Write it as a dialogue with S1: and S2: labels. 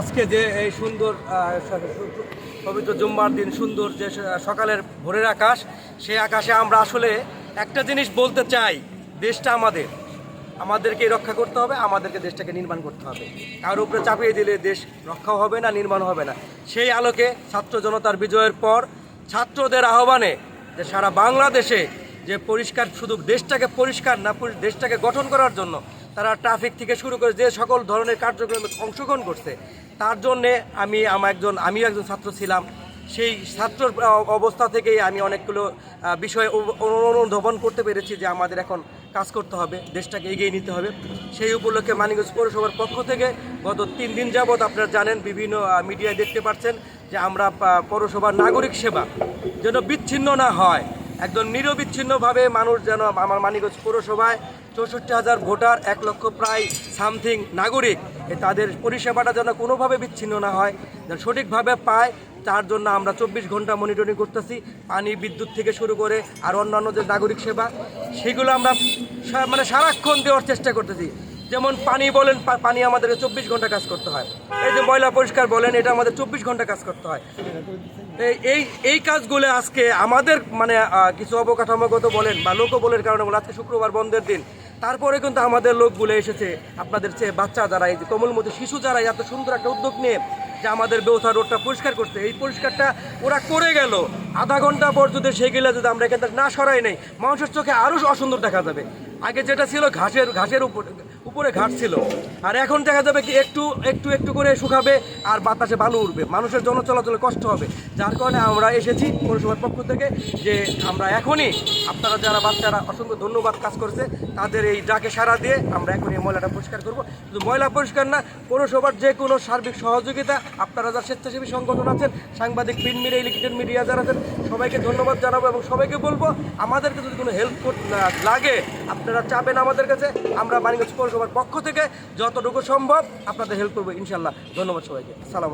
S1: আজকে যে এই সুন্দর পবিত্র জুম্মার দিন সুন্দর যে সকালের ভোরের আকাশ, সেই আকাশে আমরা আসলে একটা জিনিস বলতে চাই, দেশটা আমাদের। আমাদেরকে রক্ষা করতে হবে, আমাদেরকে দেশটাকে নির্মাণ করতে হবে। কারোর উপরে চাপিয়ে দিলে দেশ রক্ষাও হবে না নির্মাণ হবে না। সেই আলোকে ছাত্র জনতার বিজয়ের পর ছাত্রদের আহ্বানে যে সারা বাংলাদেশে যে পরিষ্কার, শুধু দেশটাকে পরিষ্কার না দেশটাকে গঠন করার জন্য তারা ট্রাফিক থেকে শুরু করে যে সকল ধরনের কার্যক্রমে অংশগ্রহণ করছে, তার জন্যে আমি আমার একজন, আমিও একজন ছাত্র ছিলাম। সেই ছাত্র অবস্থা থেকেই আমি অনেকগুলো বিষয় অনুধাবন করতে পেরেছি যে আমাদের এখন কাজ করতে হবে, দেশটাকে এগিয়ে নিতে হবে। সেই উপলক্ষে মানিগঞ্জ পৌরসভার পক্ষ থেকে গত তিন দিন যাবৎ আপনারা জানেন, বিভিন্ন মিডিয়ায় দেখতে পাচ্ছেন যে আমরা পৌরসভার নাগরিক সেবা যেন বিচ্ছিন্ন না হয়, একদম নিরবিচ্ছিন্নভাবে মানুষ যেন আমার মানিগঞ্জ পৌরসভায় চৌষট্টি হাজার ভোটার, এক লক্ষ প্রায় সামথিং নাগরিক। তাদের পরিষেবাটা যেন কোনোভাবে বিচ্ছিন্ন না হয়, যেন সঠিকভাবে পায়, তার জন্য আমরা চব্বিশ ঘণ্টা মনিটরিং করতেছি, পানি, বিদ্যুৎ থেকে শুরু করে আর অন্যান্য যে নাগরিক সেবা, সেগুলো আমরা মানে সারাক্ষণ দেওয়ার চেষ্টা করতেছি। যেমন পানি বলেন পানি আমাদেরকে চব্বিশ ঘণ্টা কাজ করতে হয়। এই যে ময়লা পরিষ্কার বলেন, এটা আমাদের চব্বিশ ঘণ্টা কাজ করতে হয়। এই এই কাজগুলো আজকে আমাদের মানে কিছু অবকাঠামোগত বলেন বা লোক বলের কারণে বলেন, আজকে শুক্রবার বন্ধের দিন। তারপরে কিন্তু আমাদের লোকগুলো এসেছে, আপনাদের চেয়ে বাচ্চা যারা, এই যে কোমলমতি শিশু যারা, এত সুন্দর একটা উদ্যোগ নিয়ে যে আমাদের বেউথা রোডটা পরিষ্কার করছে। এই পরিষ্কারটা ওরা করে গেল। আধা ঘণ্টা পর যদি সেগুলো যদি আমরা এখান থেকে না সরাই নেই, মানুষের চোখে আরও অসুন্দর দেখা যাবে। আগে যেটা ছিল ঘাসের ঘাসের উপর উপরে ঘাট ছিল আর এখন দেখা যাবে কি একটু একটু একটু করে শুকাবে আর বাতাসে বালু উঠবে মানুষের জন চলাচলে কষ্ট হবে। যার কারণে আমরা এসেছি পৌরসভার পক্ষ থেকে যে আমরা এখনই আপনারা যারা বাচ্চারা, অসংখ্য ধন্যবাদ কাজ করছে, তাদের এই ডাকে সাড়া দিয়ে আমরা এখনই এই ময়লাটা পরিষ্কার করব। শুধু ময়লা পরিষ্কার না, পৌরসভার যে কোনো সার্বিক সহযোগিতা, আপনারা যারা স্বেচ্ছাসেবী সংগঠন আছেন, সাংবাদিক, প্রিন্ট মিডিয়া ইলেকট্রনিক মিডিয়া যারা আছেন, সবাইকে ধন্যবাদ জানাব এবং সবাইকে বলব, আমাদেরকে যদি কোনো হেল্প লাগে, আপনারা চাবেন আমাদের কাছে, আমরা বাণিজ্য পৌরসভার পক্ষ থেকে যতটুকু সম্ভব আপনাদের হেল্প করব ইনশাল্লাহ ধন্যবাদ সবাইকে। সালাম